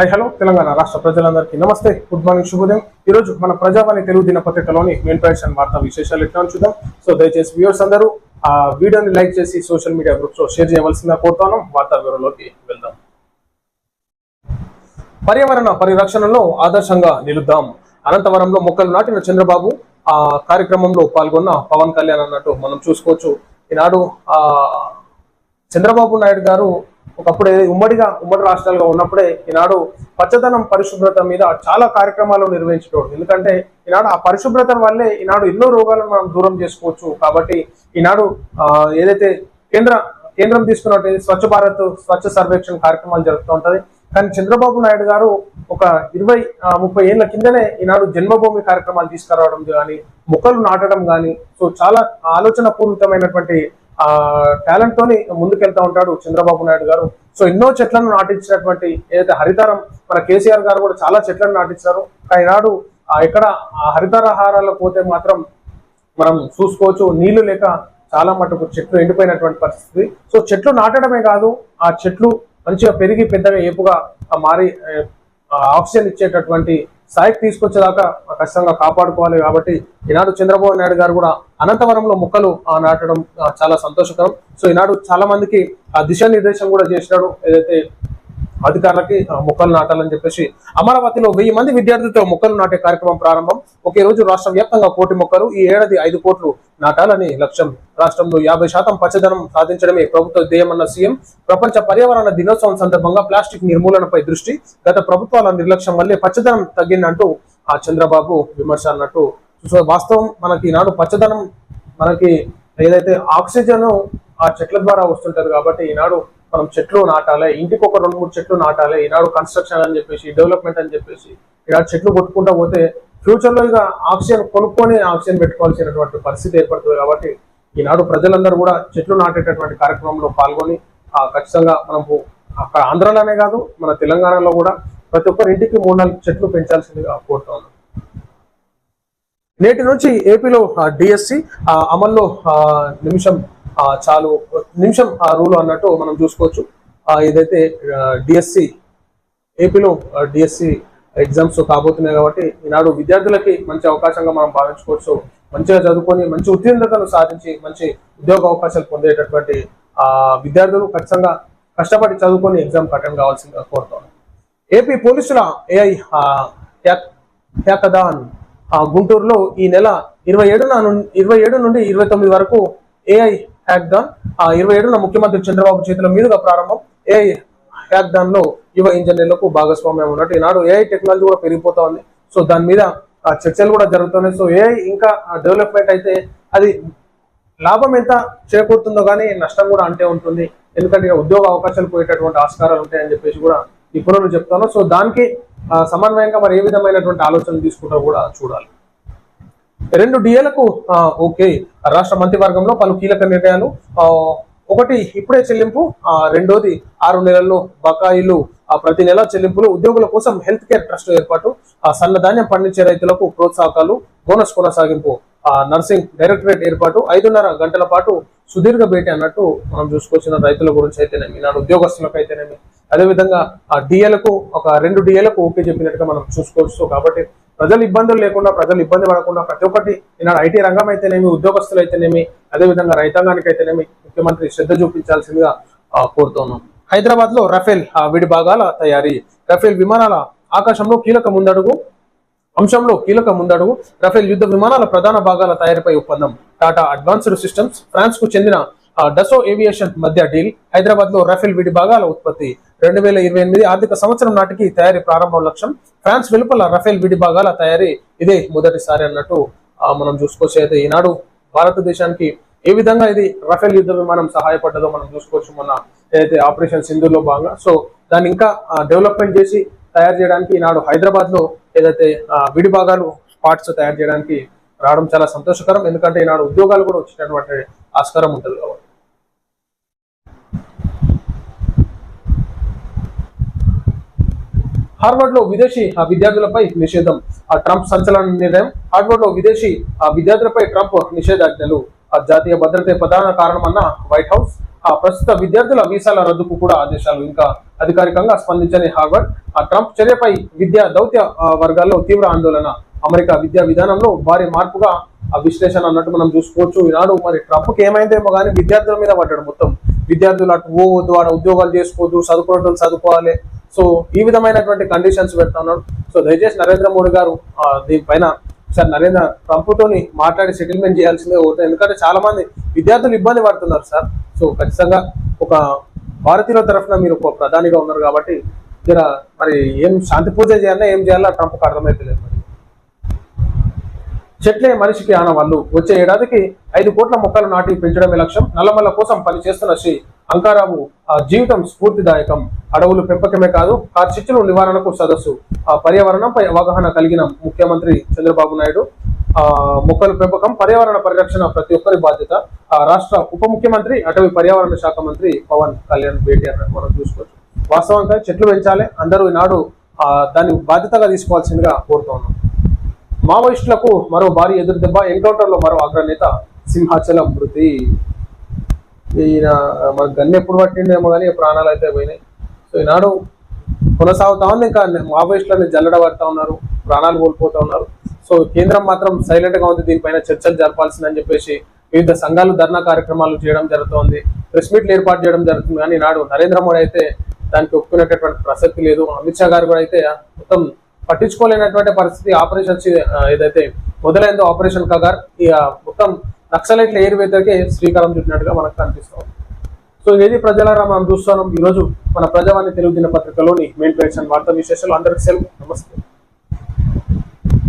Hi hello Telangana రాష్ట్ర ప్రజలందరికీ నమస్తే. గుడ్ మార్నింగ్ శుభోదయం. ఈ రోజు మన ప్రజావాణి తెలుగు దినపత్రికలోని మెయిన్ పేజ్ అండ్ వార్తా విశేషాలు ఎట్లా చూద్దాం సో దయచేసి వ్యూవర్స్ అందరూ ఆ వీడియోని లైక్ చేసి సోషల్ మీడియా గ్రూప్స్లో షేర్ చేయవలసిందిగా కోరుతాను వార్తా వివరంలోకి వెళ్దాం. పర్యావరణ పరిరక్షణలో ఆదర్శంగా నిలుద్దాం. అనంతవరంలో మొక్కలు నాటిన చంద్రబాబు ఆ కార్యక్రమంలో పాల్గొన్న పవన్ కళ్యాణ్ అన్నట్టు మనం చూసుకోవచ్చు. ఈనాడు ఆ చంద్రబాబు నాయుడు గారు ఒకప్పుడు ఉమ్మడిగా ఉమ్మడి రాష్ట్రాలుగా ఉన్నప్పుడే ఈనాడు పచ్చదనం పరిశుభ్రత మీద చాలా కార్యక్రమాలు నిర్వహించేటోడు. ఎందుకంటే ఈనాడు ఆ పరిశుభ్రత వల్లే ఈనాడు ఎన్నో రోగాలను మనం దూరం చేసుకోవచ్చు. కాబట్టి ఈనాడు ఏదైతే కేంద్ర కేంద్రం తీసుకున్నట్టు స్వచ్ఛ భారత్ స్వచ్ఛ సర్వేక్షణ కార్యక్రమాలు జరుగుతూ ఉంటుంది కానీ చంద్రబాబు నాయుడు గారు ఒక ఇరవై ముప్పై ఏళ్ళ కిందనే ఈనాడు జన్మభూమి కార్యక్రమాలు తీసుకురావడం కానీ మొక్కలు నాటడం కానీ సో చాలా ఆలోచన పూర్వకమైనటువంటి ఆ టాలెంట్ తోని ముందుకెళ్తా ఉంటాడు చంద్రబాబు నాయుడు గారు. సో ఎన్నో చెట్లను నాటించినటువంటి ఏదైతే హరితారం మన కేసీఆర్ గారు కూడా చాలా చెట్లను నాటించారు. కానీ ఈనాడు ఆ ఎక్కడ పోతే మాత్రం మనం చూసుకోవచ్చు నీళ్ళు లేక చాలా మటుకు చెట్లు ఎండిపోయినటువంటి పరిస్థితి. సో చెట్లు నాటడమే కాదు ఆ చెట్లు మంచిగా పెరిగి పెద్దగా ఏపుగా మారి ఆక్సిజన్ ఇచ్చేటటువంటి స్థాయికి తీసుకొచ్చేదాకా ఖచ్చితంగా కాపాడుకోవాలి కాబట్టి ఈనాడు చంద్రబాబు నాయుడు గారు కూడా అనంతవరంలో మొక్కలు ఆ, నాటడం చాలా సంతోషకరం. సో ఈనాడు చాలా మందికి ఆ దిశానిర్దేశం కూడా చేసినాడు. ఏదైతే అధికారులకి మొక్కలు నాటాలని చెప్పేసి అమరావతిలో వెయ్యి మంది విద్యార్థులతో మొక్కలు నాటే కార్యక్రమం ప్రారంభం. ఒకే రోజు రాష్ట్ర వ్యాప్తంగా కోటి మొక్కలు ఈ ఏడాది ఐదు కోట్లు నాటాలని లక్ష్యం. రాష్ట్రంలో యాభై శాతం పచ్చదనం సాధించడమే ప్రభుత్వ ధ్యేయమన్న సీఎం ప్రపంచ పర్యావరణ దినోత్సవం సందర్భంగా ప్లాస్టిక్ నిర్మూలనపై దృష్టి గత ప్రభుత్వాల నిర్లక్ష్యం వల్లే పచ్చదనం తగ్గిందంటూ ఆ చంద్రబాబు విమర్శ అన్నట్టు సో వాస్తవం మనకి ఈనాడు పచ్చదనం మనకి ఏదైతే ఆక్సిజన్ ఆ చెట్ల ద్వారా వస్తుంటది కాబట్టి ఈనాడు మనం చెట్లు నాటాలి ఇంటికి ఒక రెండు మూడు చెట్లు నాటాలి ఈనాడు కన్స్ట్రక్షన్ అని చెప్పేసి డెవలప్మెంట్ అని చెప్పేసి ఈనాడు చెట్లు కొట్టుకుంటా పోతే ఫ్యూచర్లో ఇక ఆక్సిజన్ కొనుక్కొని ఆక్సిజన్ పెట్టుకోవాల్సినటువంటి పరిస్థితి ఏర్పడుతుంది కాబట్టి ఈనాడు ప్రజలందరూ కూడా చెట్లు నాటేటటువంటి కార్యక్రమంలో పాల్గొని ఖచ్చితంగా మనకు అక్కడ ఆంధ్రాలోనే కాదు మన తెలంగాణలో కూడా ప్రతి ఒక్కరి ఇంటికి మూడు నాలుగు చెట్లు పెంచాల్సిందిగా కోరుతా ఉన్నాం. నేటి నుంచి ఏపీలో డిఎస్సి అమల్లో నిమిషం చాలు నిమిషం ఆ రూల్ అన్నట్టు మనం చూసుకోవచ్చు. ఏదైతే డిఎస్సి ఏపీలో డిఎస్సి ఎగ్జామ్స్ కాబోతున్నాయి కాబట్టి ఈనాడు విద్యార్థులకి మంచి అవకాశంగా మనం భావించుకోవచ్చు. మంచిగా చదువుకొని మంచి ఉత్తీర్ణతను సాధించి మంచి ఉద్యోగ అవకాశాలు పొందేటటువంటి ఆ విద్యార్థులు ఖచ్చితంగా కష్టపడి చదువుకొని ఎగ్జామ్ అటెండ్ కావాల్సిందిగా కోరుతాను ఏపీ పోలీసుల ఏఐ హ్యాకదాన్ గుంటూరులో ఈ నెల ఇరవై ఏడున ఇరవై ఏడు నుండి ఇరవై తొమ్మిది వరకు ఏఐ హ్యాక్దాన్ ఆ ఇరవై ఏడున ముఖ్యమంత్రి చంద్రబాబు చేతుల మీదుగా ప్రారంభం. ఏఐ హ్యాక్దాన్లో యువ ఇంజనీర్లకు భాగస్వామ్యం ఉన్నట్టు ఈనాడు ఏఐ టెక్నాలజీ కూడా పెరిగిపోతా ఉంది. సో దాని మీద చర్చలు కూడా జరుగుతున్నాయి. సో ఏఐ ఇంకా డెవలప్మెంట్ అయితే అది లాభం ఎంత చేకూరుతుందో కానీ నష్టం కూడా అంతే ఉంటుంది. ఎందుకంటే ఉద్యోగ అవకాశాలు పోయేటటువంటి ఆస్కారాలు ఉంటాయని చెప్పేసి కూడా నిపుణులు చెప్తాను. సో దానికి సమన్వయంగా మరి ఏ విధమైనటువంటి ఆలోచనలు తీసుకుంటారో కూడా చూడాలి. రెండు డిఏలకు ఓకే. రాష్ట్ర మంత్రివర్గంలో పలు కీలక నిర్ణయాలు. ఒకటి ఇప్పుడే చెల్లింపు రెండోది ఆరు నెలల్లో బకాయిలు ఆ, ప్రతి నెల చెల్లింపులు. ఉద్యోగుల కోసం హెల్త్ కేర్ ట్రస్ట్ ఏర్పాటు ఆ, పండించే రైతులకు ప్రోత్సాహకాలు బోనస్ కొనసాగింపు ఆ, నర్సింగ్ డైరెక్టరేట్ ఏర్పాటు. ఐదున్నర గంటల పాటు సుదీర్ఘ భేటీ అన్నట్టు మనం చూసుకొచ్చిన రైతుల గురించి అయితేనేమి నాడు ఉద్యోగస్తులకు అయితేనేమి. అదేవిధంగా ఆ డిఏలకు ఒక రెండు డిఏలకు ఓకే చెప్పినట్టుగా మనం చూసుకోవచ్చు. కాబట్టి ప్రజలు ఇబ్బందులు లేకుండా ప్రజలు ఇబ్బంది పడకుండా ప్రతి ఒక్కటి ఈనాడు ఐటీ రంగం అయితేనేమి ఉద్యోగస్తులు అయితేనేమి అదేవిధంగా రైతాంగానికి అయితేనేమి ముఖ్యమంత్రి శ్రద్ధ చూపించాల్సిందిగా ఆ, కోరుతున్నాం హైదరాబాద్లో రఫేల్ ఆ, విడి భాగాల తయారీ రఫేల్ విమానాల ఆకాశంలో కీలక ముందడుగు అంశంలో కీలక ముందడుగు రఫేల్ యుద్ధ విమానాల ప్రధాన భాగాల తయారీపై ఒప్పందం. టాటా అడ్వాన్స్డ్ సిస్టమ్స్ ఫ్రాన్స్కు చెందిన డసో ఏవియేషన్ మధ్య డీల్. హైదరాబాద్లో రఫేల్ విడి భాగాల ఉత్పత్తి. రెండు వేల ఇరవై ఎనిమిది ఆర్థిక సంవత్సరం నాటికి తయారీ ప్రారంభం లక్ష్యం. ఫ్రాన్స్ వెలుపల రఫేల్ విడి భాగాల తయారీ ఇదే మొదటిసారి అన్నట్టు మనం చూసుకోవచ్చు. అయితే ఈనాడు భారతదేశానికి ఏ విధంగా ఇది రఫేల్ యుద్ధ విమానం సహాయపడ్డదో మనం చూసుకోవచ్చు మొన్న ఏదైతే ఆపరేషన్ సింధులో భాగంగా. సో దాన్ని ఇంకా డెవలప్మెంట్ చేసి తయారు చేయడానికి ఈనాడు హైదరాబాద్లో ఏదైతే విడి భాగాలు పార్ట్స్ తయారు చేయడానికి రావడం చాలా సంతోషకరం. ఎందుకంటే ఈనాడు ఉద్యోగాలు కూడా వచ్చినటువంటి ఆస్కారం ఉంటుంది కాబట్టి. హార్వర్డ్లో విదేశీ ఆ, విద్యార్థులపై నిషేధం ఆ ట్రంప్ సంచలన నిర్ణయం. హార్వర్డ్లో విదేశీ ఆ, విద్యార్థులపై ట్రంప్ నిషేధాజ్ఞలు. ఆ, జాతీయ భద్రతే ప్రధాన కారణమన్న వైట్ హౌస్. ఆ ప్రస్తుత విద్యార్థుల వీసాల రద్దుకు కూడా ఆదేశాలు ఇంకా అధికారికంగా స్పందించని హార్వర్డ్. ఆ ట్రంప్ చర్యపై విద్యా దౌత్య వర్గాల్లో తీవ్ర ఆందోళన అమెరికా విద్యా విధానంలో భారీ మార్పుగా ఆ విశ్లేషణ అన్నట్టు మనం చూసుకోవచ్చు. ఈనాడు మరి ట్రంప్కి ఏమైందేమో కానీ విద్యార్థుల మీద పడ్డాడు మొత్తం. విద్యార్థులు అటు పోవద్దు ఆడ ఉద్యోగాలు చేసుకోవద్దు చదువుకునే చదువుకోవాలి. సో ఈ విధమైనటువంటి కండిషన్స్ పెడుతున్నాడు ఉన్నాడు. సో దయచేసి నరేంద్ర మోడీ గారు దీనిపైన సార్ నరేంద్ర ట్రంప్తోని మాట్లాడి సెటిల్మెంట్ చేయాల్సిందే అవుతుంది ఎందుకంటే చాలా మంది విద్యార్థులు ఇబ్బంది పడుతున్నారు సార్. సో ఖచ్చితంగా ఒక భారతీయుల తరఫున మీరు ఒక ప్రధానిగా ఉన్నారు కాబట్టి జర మరి ఏం శాంతి పూజ చేయాలన్నా ఏం చేయాలో ట్రంప్కి అర్థమైతే లేదు చెట్లే మనిషికి ఆనవాళ్ళు వచ్చే ఏడాదికి ఐదు కోట్ల మొక్కలు నాటి పెంచడమే లక్ష్యం. నల్లమల్ల కోసం పనిచేస్తున్న శ్రీ అంకారావు ఆ జీవితం స్ఫూర్తిదాయకం. అడవులు పెంపకమే కాదు కార్చిచ్చులు నివారణకు సదస్సు. ఆ పర్యావరణంపై అవగాహన కలిగిన ముఖ్యమంత్రి చంద్రబాబు నాయుడు. ఆ మొక్కల పెంపకం పర్యావరణ పరిరక్షణ ప్రతి ఒక్కరి బాధ్యత. ఆ రాష్ట్ర ఉప ముఖ్యమంత్రి అటవీ పర్యావరణ శాఖ మంత్రి పవన్ కళ్యాణ్ భేటీ అన్నట్టు మనం చూసుకోవచ్చు. వాస్తవంగా చెట్లు పెంచాలి అందరూ ఈనాడు ఆ దాన్ని బాధ్యతగా తీసుకోవాల్సిందిగా కోరుతా ఉన్నాం. మావోయిస్టులకు మరో భారీ ఎదురుదెబ్బ ఎన్కౌంటర్లో మరో అగ్రనేత సింహాచలం మృతి. ఈయన మన గన్ను ఎప్పుడు పట్టిండేమో కానీ ప్రాణాలు అయితే పోయినాయి. సో ఈనాడు కొనసాగుతా ఉంది ఇంకా మావోయిస్టులని జల్లడ పడతా ఉన్నారు ప్రాణాలు కోల్పోతా ఉన్నారు. సో కేంద్రం మాత్రం సైలెంట్గా ఉంది దీనిపైన చర్చలు జరపాల్సిందని చెప్పేసి వివిధ సంఘాలు ధర్నా కార్యక్రమాలు చేయడం జరుగుతోంది ప్రెస్ మీట్లు ఏర్పాటు చేయడం జరుగుతుంది. కానీ నాడు నరేంద్ర మోడీ అయితే దానికి ఒప్పుకునేటటువంటి ప్రసక్తి లేదు. అమిత్ షా గారు కూడా అయితే మొత్తం పట్టించుకోలేనటువంటి పరిస్థితి ఆపరేషన్ ఏదైతే మొదలైందో ఆపరేషన్ కగార్ మొత్తం నక్సలైట్ల ఏరువేతకే శ్రీకారం చుట్టినట్టుగా మనకు కనిపిస్తుంది సో ఇది ప్రజలారా మనం చూస్తున్నాం. ఈ రోజు మన ప్రజావాణి తెలుగు దినపత్రికలోని మెయిన్ పేషన్ వార్తా విశేషాలు. అందరికి సెలవు నమస్తే.